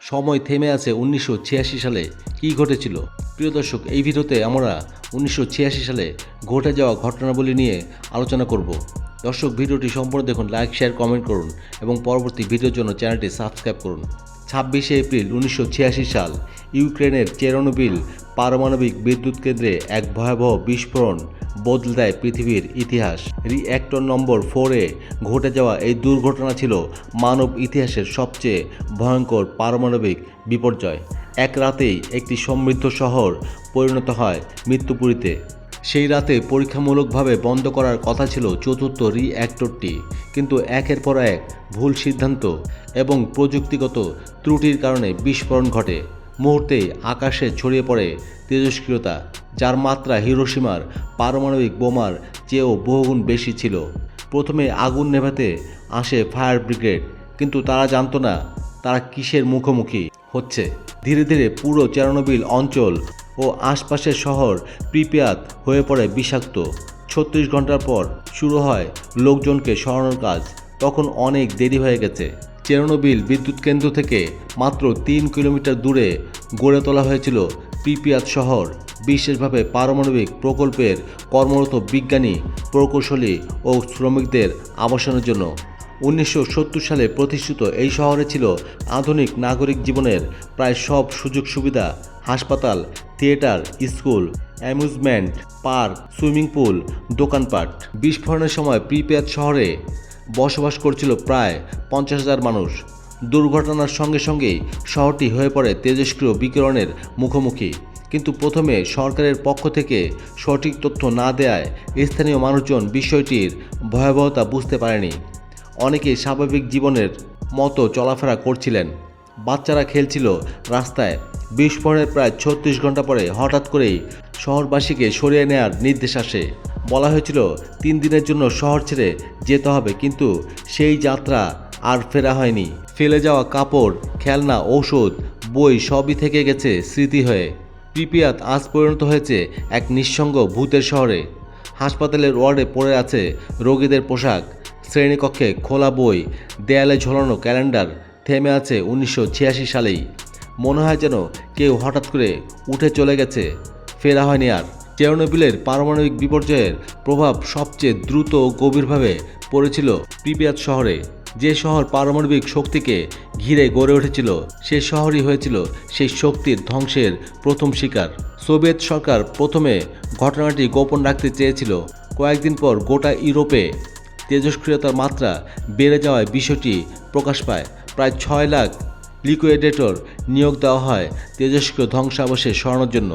সময় থেমে আছে উনিশশো ছিয়াশি সালে। কি ঘটেছিল? প্রিয় দর্শক, এই ভিডিওতে আমরা উনিশশো ছিয়াশি সালে ঘটে যাওয়া ঘটনাবলী নিয়ে আলোচনা করব। দর্শক, ভিডিওটি সম্পূর্ণ দেখুন, লাইক, শেয়ার, কমেন্ট করুন এবং পরবর্তী ভিডিওর জন্য চ্যানেলটি সাবস্ক্রাইব করুন। ছাব্বিশে এপ্রিল উনিশশো ছিয়াশি সাল, ইউক্রেনের চেরনোবিল পারমাণবিক বিদ্যুৎ কেন্দ্রে এক ভয়াবহ বিস্ফোরণ বদলে দেয় পৃথিবীর ইতিহাস। রিঅ্যাক্টর নম্বর ফোরে ঘটে যাওয়া এই দুর্ঘটনা ছিল মানব ইতিহাসের সবচেয়ে ভয়ঙ্কর পারমাণবিক বিপর্যয়। এক রাতেই একটি সমৃদ্ধ শহর পরিণত হয় মৃত্যুপুরীতে। সেই রাতে পরীক্ষামূলকভাবে বন্ধ করার কথা ছিল চতুর্থ রিঅ্যাক্টরটি, কিন্তু একের পর এক ভুল সিদ্ধান্ত এবং প্রযুক্তিগত ত্রুটির কারণে বিস্ফোরণ ঘটে। মুহূর্তেই আকাশে ছড়িয়ে পড়ে তেজস্ক্রিয়তা, যার মাত্রা হিরোসীমার পারমাণবিক বোমার চেয়েও বহুগুণ বেশি ছিল। প্রথমে আগুন নেভাতে আসে ফায়ার ব্রিগেড, কিন্তু তারা জানতো না তারা কিসের মুখোমুখি হচ্ছে। ধীরে ধীরে পুরো চেরানোবিল অঞ্চল ও আশপাশের শহর প্রিপেয়াত হয়ে পড়ে বিষাক্ত। ছত্রিশ ঘণ্টার পর শুরু হয় লোকজনকে সরানোর কাজ। তখন অনেক দেরি হয়ে গেছে। চেরনোবিল বিদ্যুৎ কেন্দ্র থেকে মাত্র তিন কিলোমিটার দূরে গড়ে তোলা হয়েছিল পিপিয়াত শহর। বিশেষভাবে পারমাণবিক প্রকল্পের কর্মরত বিজ্ঞানী, প্রকৌশলী ও শ্রমিকদের আবাসনের জন্য। উনিশশো সত্তর সালে প্রতিষ্ঠিত এই শহরে ছিল আধুনিক নাগরিক জীবনের প্রায় সব সুযোগ সুবিধা। হাসপাতাল, theatre, school, amusement, park, swimming pool, দোকানপাট। বিস্ফোরণের সময় প্রিপেয়ার শহরে বসবাস করছিল প্রায় পঞ্চাশ হাজার মানুষ। দুর্ঘটনার সঙ্গে সঙ্গেই শহরটি হয়ে পড়ে তেজস্ক্রিয় বিকিরণের মুখোমুখি। কিন্তু প্রথমে সরকারের পক্ষ থেকে সঠিক তথ্য না দেয়ায় স্থানীয় মানুষজন বিষয়টির ভয়াবহতা বুঝতে পারেনি। অনেকে স্বাভাবিক জীবনের মতো চলাফেরা করছিলেন। বাচ্চারা খেলছিল রাস্তায়। বিস্ফোরণের প্রায় ছত্রিশ ঘণ্টা পরে হঠাৎ করেই শহরবাসীকে সরিয়ে নেয়ার নির্দেশ আসে। বলা হয়েছিল, তিন দিনের জন্য শহর ছেড়ে যেতে হবে, কিন্তু সেই যাত্রা আর ফেরা হয়নি। ফেলে যাওয়া কাপড়, খেলনা, ঔষধ, বই সবই থেকে গেছে স্মৃতি হয়ে। পিপিয়াত আজ পরিণত হয়েছে এক নিঃসঙ্গ ভূতের শহরে। হাসপাতালের ওয়ার্ডে পড়ে আছে রোগীদের পোশাক, শ্রেণীকক্ষে খোলা বই, দেয়ালে ঝোলানো ক্যালেন্ডার থেমে আছে উনিশশো ছিয়াশি সালেই। মনে হয় যেন কেউ হঠাৎ করে উঠে চলে গেছে। ফেরা হয়নি আর। চেরনোবিলের পারমাণবিক বিপর্যয়ের প্রভাব সবচেয়ে দ্রুত ও গভীরভাবে পড়েছিল প্রিপিয়াত শহরে। যে শহর পারমাণবিক শক্তিকে ঘিরে গড়ে উঠেছিল, সে শহরই হয়েছিল সেই শক্তির ধ্বংসের প্রথম শিকার। সোভিয়েত সরকার প্রথমে ঘটনাটি গোপন রাখতে চেয়েছিল। কয়েকদিন পর গোটা ইউরোপে তেজস্ক্রিয়তার মাত্রা বেড়ে যাওয়ায় বিষয়টি প্রকাশ পায়। প্রায় ছয় লাখ লিকুইডেটর নিয়োগ দেওয়া হয় তেজস্ক্রিয় ধ্বংসাবশেষ সরানোর জন্য।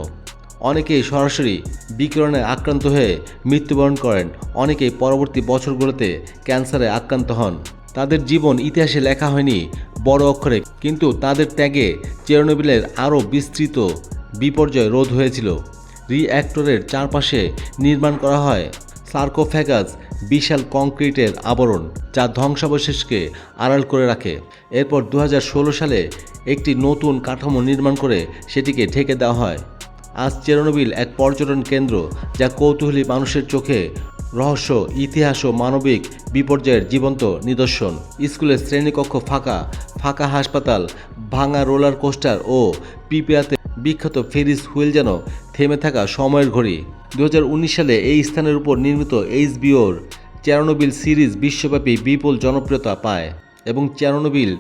অনেকেই সরাসরি বিকিরণে আক্রান্ত হয়ে মৃত্যুবরণ করেন। অনেকেই পরবর্তী বছরগুলোতে ক্যান্সারে আক্রান্ত হন। তাদের জীবন ইতিহাসে লেখা হয়নি বড় অক্ষরে, কিন্তু তাদের ত্যাগে চেরনোবিলের আরও বিস্তৃত বিপর্যয় রোধ হয়েছিল। রিঅ্যাক্টরের চারপাশে নির্মাণ করা হয় সার্কোফ্যাগাস বিশাল কংক্রিটের আবরণ যা ধ্বংসাবশেষকে আড়াল করে রাখে। এরপর দু হাজার ষোলো সালে একটি নতুন কাঠামো নির্মাণ করে সেটিকে ঢেকে দেওয়া হয়। আজ চেরনোবিল এক পর্যটন কেন্দ্র যা কৌতূহলী মানুষের চোখে রহস্য, ইতিহাস ও মানবিক বিপর্যয়ের জীবন্ত নিদর্শন। স্কুলের শ্রেণীকক্ষ ফাঁকা ফাঁকা হাসপাতাল, ভাঙা রোলার কোস্টার ও পিপিয়াতে বিখ্যাত ফেরিস হুইল যেন থেমে থাকা সময়ের ঘড়ি। দু হাজার উনিশ সালে এই স্থানের উপর নির্মিত এইচবিওর চেরানোবিল সিরিজ বিশ্বব্যাপী বিপুল জনপ্রিয়তা পায় এবং চেরানোবিল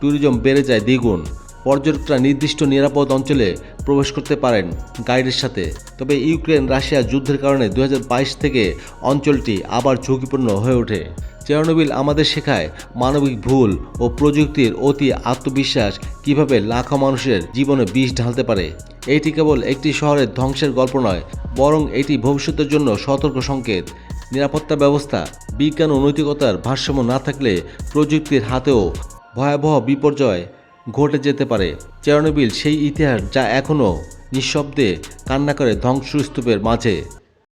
ট্যুরিজম বেড়ে যায় দ্বিগুণ। পর্যটকরা নির্দিষ্ট নিরাপদ অঞ্চলে প্রবেশ করতে পারেন গাইডের সাথে। তবে ইউক্রেন রাশিয়া যুদ্ধের কারণে দু হাজার বাইশ থেকে অঞ্চলটি আবার ঝুঁকিপূর্ণ হয়ে ওঠে। চেরনোবিল আমাদের শেখায় মানবিক ভুল ও প্রযুক্তির অতি আত্মবিশ্বাস কীভাবে লাখো মানুষের জীবনে বিষ ঢালতে পারে। এটি কেবল একটি শহরের ধ্বংসের গল্প নয় বরং এটি ভবিষ্যতের জন্য সতর্ক সংকেত। নিরাপত্তা ব্যবস্থা, বিজ্ঞান ও নৈতিকতার ভারসাম্য না থাকলে প্রযুক্তির হাতেও ভয়াবহ বিপর্যয় ঘটে যেতে পারে। চেরনোবিল সেই ইতিহাস যা এখনও নিঃশব্দে কান্না করে ধ্বংসস্তূপের মাঝে।